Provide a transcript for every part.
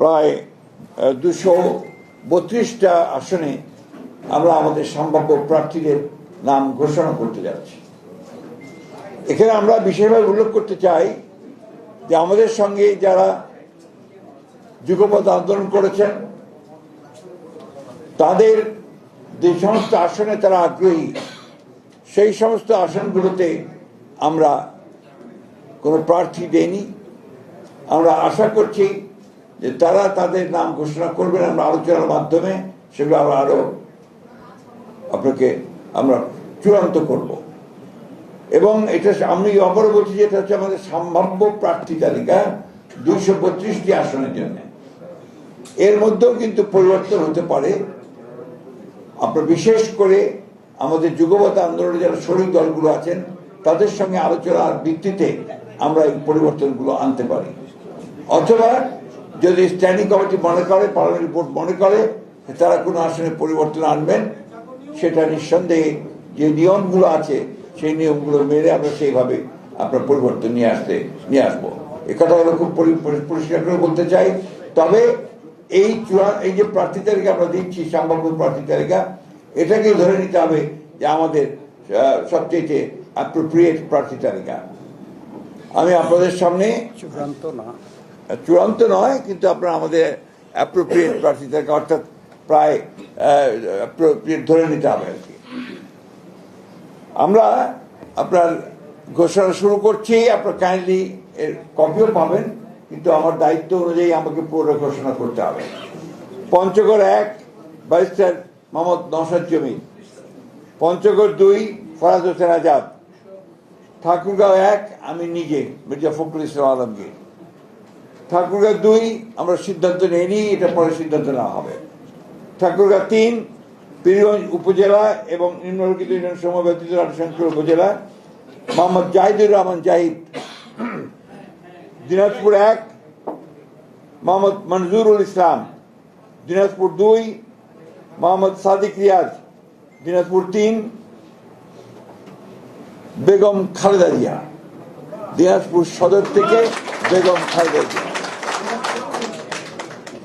প্রায় দুশো বত্রিশটা আসনে আমরা আমাদের সম্ভাব্য প্রার্থীদের নাম ঘোষণা করতে যাচ্ছি। এখানে আমরা বিশেষভাবে উল্লেখ করতে চাই যে আমাদের সঙ্গে যারা যুগপথ আন্দোলন করেছেন, তাদের যে সমস্ত আসনে তারা আগ্রহী, সেই সমস্ত আসনগুলোতে আমরা কোনো প্রার্থী দেইনি। আমরা আশা করছি যে তারা তাদের নাম ঘোষণা করবেন, আমরা আলোচনার মাধ্যমে সেগুলো আমরা আরও আপনাকে আমরা চূড়ান্ত করব। এবং এটা আমি আবারও বলছি যে এটা হচ্ছে আমাদের সম্ভাব্য প্রার্থী তালিকা, দুইশো বত্রিশটি আসনের জন্য। এর মধ্যেও কিন্তু পরিবর্তন হতে পারে। আপনার বিশেষ করে আমাদের যুগপথ আন্দোলনে যারা শরিক দলগুলো আছেন, তাদের সঙ্গে আলোচনার ভিত্তিতে আমরা এই পরিবর্তনগুলো আনতে পারি। অথবা যদি স্ট্যান্ডিং কমিটি মনে করে পার্লামেন্ট বোর্ড মনে করে তারা কোনো আসনে পরিবর্তন আনবেন, সেটা নিঃসন্দেহে যে নিয়মগুলো আছে, সেই নিয়মগুলো মেনে আমরা সেইভাবে আপনার পরিবর্তন নিয়ে আসতে, নিয়ে আসব। এ কথাগুলো খুব পরি- পরি- পরিষ্কার করে বলতে চাই। তবে এই চূড়া, এই যে প্রার্থী তালিকা আমরা দিচ্ছি, সম্ভাব্য প্রার্থী তালিকা, এটাকে ধরে নিতে হবে যে আমাদের সবচেয়ে অ্যাপ্রোপ্রিয়েট প্রার্থী তালিকা। আমি আপনাদের সামনে চূড়ান্ত না। চূড়ান্ত নয়, কিন্তু আপনার আমাদের অ্যাপ্রোপ্রিয়েট প্রার্থী তালিকা অর্থাৎ প্রায় অ্যাপ্রোপ্রিয়েট ধরে নিতে হবে আর কি। আমরা আপনার ঘোষণা শুরু করছি, আপনার কাইন্ডলি এর কপিও পাবেন, কিন্তু আমার দায়িত্ব অনুযায়ী আমাকে পুরো ঘোষণা করতে হবে। পঞ্চগড় এক ব্যারিস্টার মোহাম্মদ নওশাদ জমি। পঞ্চগড় দুই, ফরাজ হোসেন আজাদ। ঠাকুরগাঁও এক, আমি নিজে, মির্জা ফখরুল ইসলাম আলমগীর। ঠাকুরগাঁও দুই, আমরা সিদ্ধান্ত নেইনি, এটা পরে সিদ্ধান্ত নেওয়া হবে। ঠাকুরগা তিন, পীরগঞ্জ উপজেলা এবং নিম্নলিখিত সময় রাজশঙ্কর উপজেলা, মোহাম্মদ জাহিদুর রহমান জাহিদ। দিনাজপুর এক, মোহাম্মদ মনজুরুল ইসলাম। দিনাজপুর দুই, মোহাম্মদ সাদিক রিয়াজ। দিনাজপুর তিন, বেগম খালেদা জিয়া। দিনাজপুর সদর থেকে বেগম খালেদা জিয়া।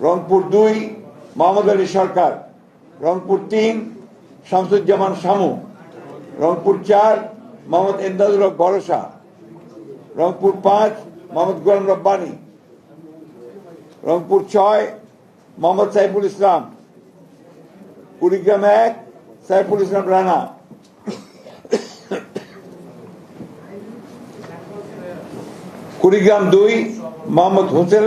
রংপুর দুই, মোহাম্মদ আলী সরকার। রংপুর তিন, শামসুজ্জামান শামু। রংপুর চার, মোহাম্মদ এমদাদুল হক ভরসা। রংপুর পাঁচ, মোহাম্মদ গোলাম রব্বানি। রংপুর ছয়, মোহাম্মদ সাইফুল ইসলাম। কুড়িগ্রাম এক, সাইফুল ইসলাম রানা। কুড়িগ্রাম দুই, মোহাম্মদ হোসেন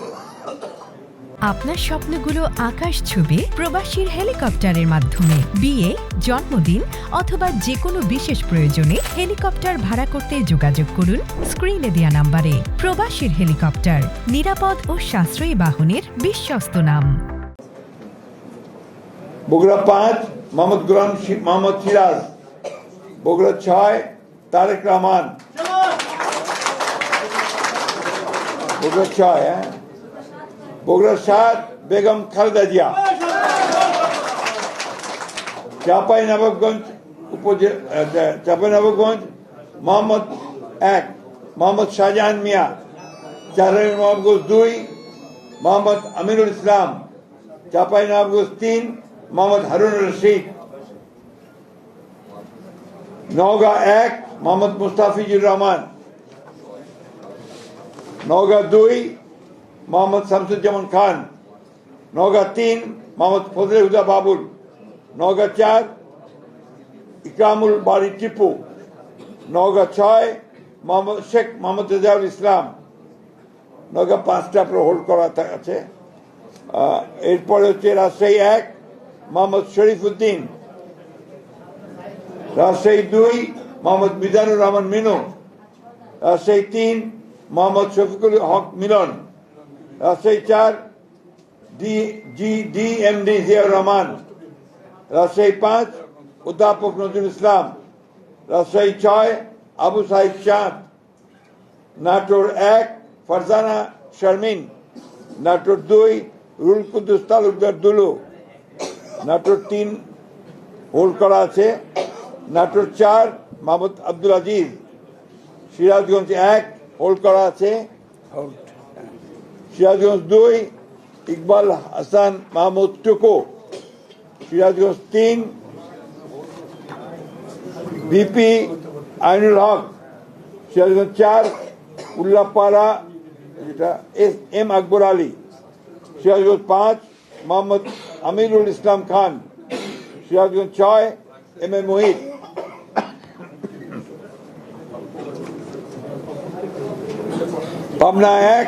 আপনার স্বপ্নগুলো আকাশ ছুবে প্রবাসীর হেলিকপ্টারের মাধ্যমে। বিয়ে, জন্মদিন অথবা যে কোনো বিশেষ প্রয়োজনে হেলিকপ্টার ভাড়া করতে যোগাযোগ করুন স্ক্রিনে দেওয়া নাম্বারে। প্রবাসীর হেলিকপ্টার, নিরাপদ ও সাশ্রয়ী বাহনের বিশ্বস্ত নাম। বগুড়া পাঁচ, মোহাম্মদ গুলাম মোহাম্মদ সিরাজ। বগুড়া ছয়, তারেক রহমান। বগুড়া ছয় হ্যাঁ? বগুড়া সাত বেগম খালেদা জিয়া। চাপাই নবাবগঞ্জ উপজেলা চাপাই নবাবগঞ্জ মোহাম্মদ এক, মোহাম্মদ শাহজাহান মিয়া। চারাই নবাবগঞ্জ দুই, মোহাম্মদ আমিনুল ইসলাম। চাপাই নবাবগঞ্জ তিন, মোহাম্মদ হারুন রশিদ। নওগাঁ এক, মোহাম্মদ মুস্তাফিজুর রহমান। নওগাঁ দুই মোহাম্মদ শামসুজ্জামান খান, নওগাঁ তিন, মোহাম্মদ ফজলে হুদা বাবুল, নওগাঁ চার, ইকরামুল বাড়ি টিপু, নওগাঁ ছয়, মোহাম্মদ শেখ মোহাম্মদ রেজাউল ইসলাম, নওগাঁ পাঁচটা আপনার হোল্ড করা আছে। এরপরে হচ্ছে রাজশাহী এক, মোহাম্মদ শরীফ উদ্দিন রাজশাহী দুই, মোহাম্মদ মিজানুর রহমান মিনু, রাজশাহী তিন, মোহাম্মদ শফিকুল হক মিলন। রাজশাহী চার, D, G D M D Ziaur Rahman. Rajshahi পাঁচ, অধ্যাপক নজরুল ইসলাম। রাজশাহী ছয়, আবু সাহিদ চাঁদ নাটোর এক, ফারজানা শারমিন। নাটোর দুই, রুল কুদ্দুস তালুকদার দুলু। নাটোর তিন হোল্ড করা আছে। নাটোর চার, মাহমুদ আব্দুল আজিজ। সিরাজগঞ্জ এক হোল্ড করা আছে সিরাজগঞ্জ দুই, ইকবাল হাসান মাহমুদ টুকু। সিরাজগঞ্জ তিন, ভিপি আইনুল হক। সিরাজগঞ্জ চার, উল্লাপাড়া, যেটা এস এম আকবর আলী। সিরাজগঞ্জ পাঁচ, মোহাম্মদ আমিরুল ইসলাম খান। সিরাজগঞ্জ ছয়, এম এ মোহিত। পাবনা এক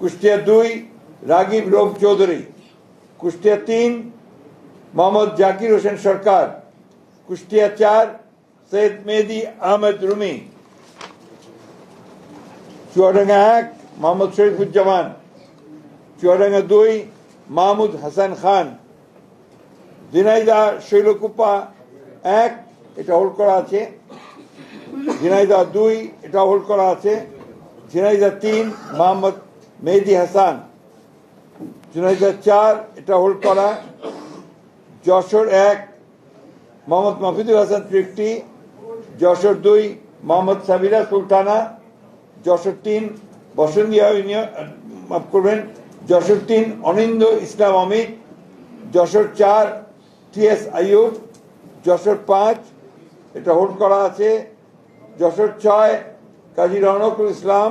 কুষ্টিয়া দুই, রাগিব রোগ চৌধুরী। কুষ্টিয়া তিন, মোহাম্মদ জাকির হোসেন সরকার। কুষ্টিয়া চার, সৈয়দ মেহেদি আহমেদ রুমি। চুয়াডাঙ্গা এক, মোহাম্মদ শরীফুজ্জামান। চুয়াডাঙ্গা দুই, মাহমুদ হাসান খান। ঝিনাইদা শৈলকুপা এক, এটা হোল্ড করা আছে। ঝিনাইদা দুই, এটা হোল্ড করা আছে। ঝিনাইদা তিন, মোহাম্মদ মেহেদি হাসান ঝিনাইদা চার, এটা হোল্ড করা। যশোর এক, মোহাম্মদ মাফিদুল হাসান ফিফটি যশোর দুই, মোহাম্মদ সাবিরা সুলতানা। যশোর তিন বসন্তিয়া ইউনিয়ন মাফ করবেন। যশোর তিন, অনিন্দ ইসলাম অমিত। যশোর চার, টি এস আইয়ুব। যশোর পাঁচ, এটা হোল্ড করা আছে। যশোর ছয়, কাজী রনকুল ইসলাম।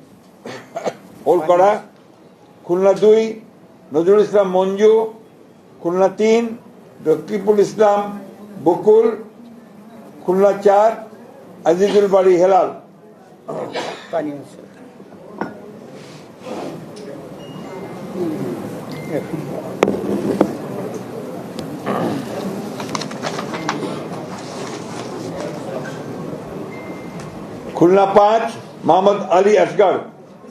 করা খুলনা দুই নজরুল ইসলাম মঞ্জু খুলনা তিন রকিবুল ইসলাম বকুল খুলনা চার আজিজুল বাড়ি হেলাল। খুলনা পাঁচ মোহাম্মদ আলী আসগর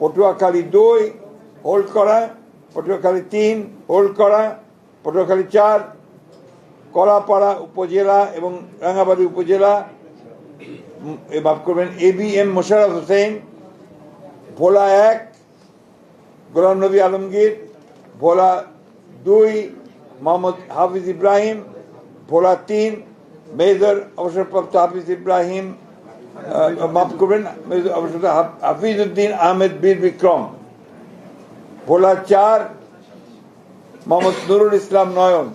পটুয়াখালী দুই হোল্ড করা পটুয়াখালী তিন হোল্ড করা পটুয়াখালী চার, কলাপাড়া উপজেলা এবং রাঙ্গাবাড়ি উপজেলা। মাফ করবেন, A B M Mosharraf Hossain, Bhola এক, গোলাম নবী আলমগীর, ভোলা দুই, মোহাম্মদ হাফিজ ইব্রাহিম, ভোলা তিন, মেজর অবসরপ্রাপ্ত হাফিজ ইব্রাহিম মাফ করবেন হাফিজ উদ্দিন আহমেদ বীর বিক্রম, ভোলা চার, মোহাম্মদ নুরুল ইসলাম নয়ন,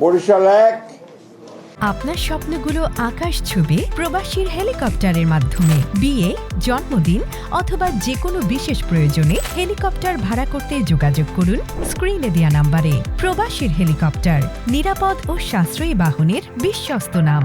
বরিশাল এক। আপনার স্বপ্নগুলো আকাশ ছবি প্রবাসীর হেলিকপ্টারের মাধ্যমে। বিয়ে, জন্মদিন অথবা যে কোনো বিশেষ প্রয়োজনে হেলিকপ্টার ভাড়া করতে যোগাযোগ করুন স্ক্রিনে দেওয়া নাম্বারে। প্রবাসীর হেলিকপ্টার, নিরাপদ ও সাশ্রয়ী বাহনের বিশ্বস্ত নাম।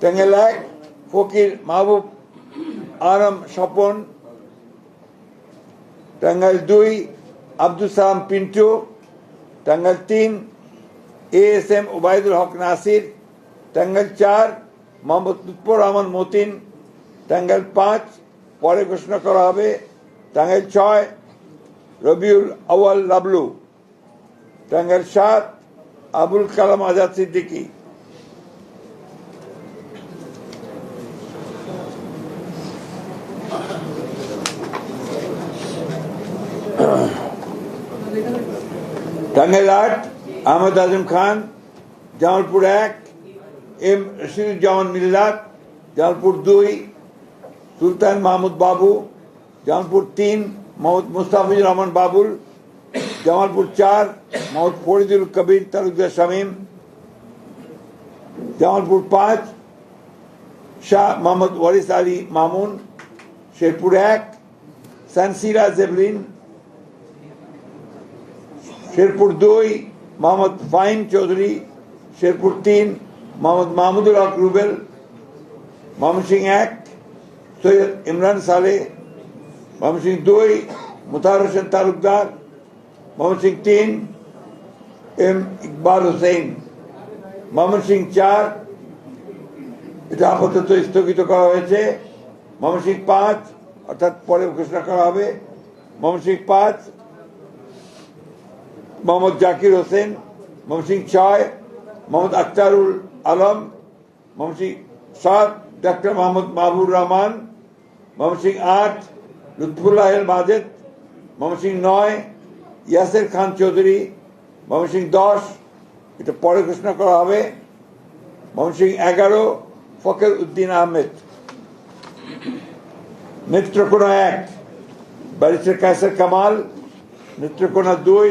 টাঙ্গাইল এক ফকির মাহবুব আরম স্বপন টাঙ্গাইল দুই আব্দুল সালাম পিন্টু টাঙ্গাইল তিন A S M Obaidul Haque Nasir Tangail চার মোহাম্মদ লুৎফর রহমান মতিন টাঙ্গাইল পাঁচ পরে ঘোষণা করা হবে টাঙ্গাইল ছয় রবিউল আওয়াল লাবলু টাঙ্গাইল সাত আবুল কালাম আজাদ সিদ্দিকী। টাঙ্গাইল আট আহমদ আজম খান জামালপুর এক এম রশিদুজ্জামান মিল্লাত জামালপুর দুই সুলতান মাহমুদ বাবু জামালপুর তিন মোহাম্মদ মুস্তাফিজুর রহমান বাবুল জামালপুর চার মোহাম্মদ ফরিদুল কবির তালুকদার শামীম জামালপুর পাঁচ শাহ মোহাম্মদ ওয়ারিস আলী মামুন শেরপুর এক সানসিরা জেবলিন শেরপুর দুই, মোহাম্মদ ফাইম চৌধুরী, শেরপুর তিন, মোহাম্মদ মাহমুদুল হক রুবেল, মোহাম্মদ সিং এক, সৈয়দ ইমরান সালে, মোহাম্মদ সিং দুই মুতার হোসেন তালুকদার, মোহাম্মদ সিং তিন, এম ইকবাল হোসেন। মোহাম্মদ সিং চার, এটা আপাতত স্থগিত করা হয়েছে। মোহাম্মদ সিং পাঁচ, অর্থাৎ পরে ঘোষণা করা হবে। মোহাম্মদ সিং পাঁচ মোহাম্মদ জাকির হোসেন, মোহাম্মদ সিং ছয় মোহাম্মদ আখতারুল আলম, মোহাম্মদ সিং সাত ডাক্তার মোহাম্মদ মাহবুর রহমান, মোহাম্মদ আট, লুৎফুল্লাহ মাজেদ, মোহাম্মদ নয়, ইয়াসের খান চৌধুরী, মোহাম্মদ দশ, এটা পরে ঘোষণা করা হবে, মোহাম্মদ এগারো ফকের উদ্দিন আহমেদ। নেত্রকোনা এক, ব্যারিস্টার কায়সার কামাল, নেত্রকোনা দুই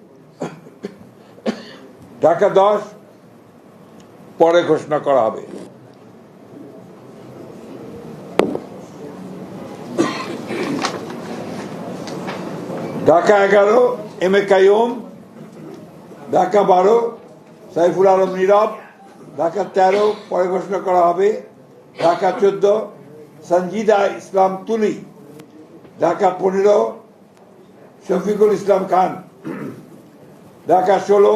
ঢাকা দশ, পরে ঘোষণা করা হবে। ঢাকা এগারো, এম এ কাইম ঢাকা বারো, সাইফুল আলম নীরব। ঢাকা তেরো, পরে ঘোষণা করা হবে। ঢাকা চোদ্দ সঞ্জিদা ইসলাম তুলি। ঢাকা পনেরো, শফিকুল ইসলাম খান। ঢাকা ষোলো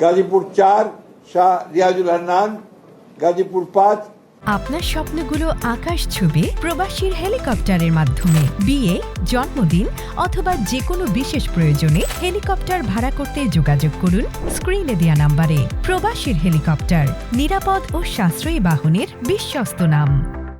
গাজীপুর চার, শাহ রিয়াজুল হান্নান, গাজীপুর পাঁচ। আপনার স্বপ্নগুলো আকাশ ছবি প্রবাসীর হেলিকপ্টারের মাধ্যমে। বিয়ে, জন্মদিন অথবা যে কোনো বিশেষ প্রয়োজনে হেলিকপ্টার ভাড়া করতে যোগাযোগ করুন স্ক্রিনে দেওয়া নাম্বারে। প্রবাসীর হেলিকপ্টার, নিরাপদ ও সাশ্রয়ী বাহনের বিশ্বস্ত নাম।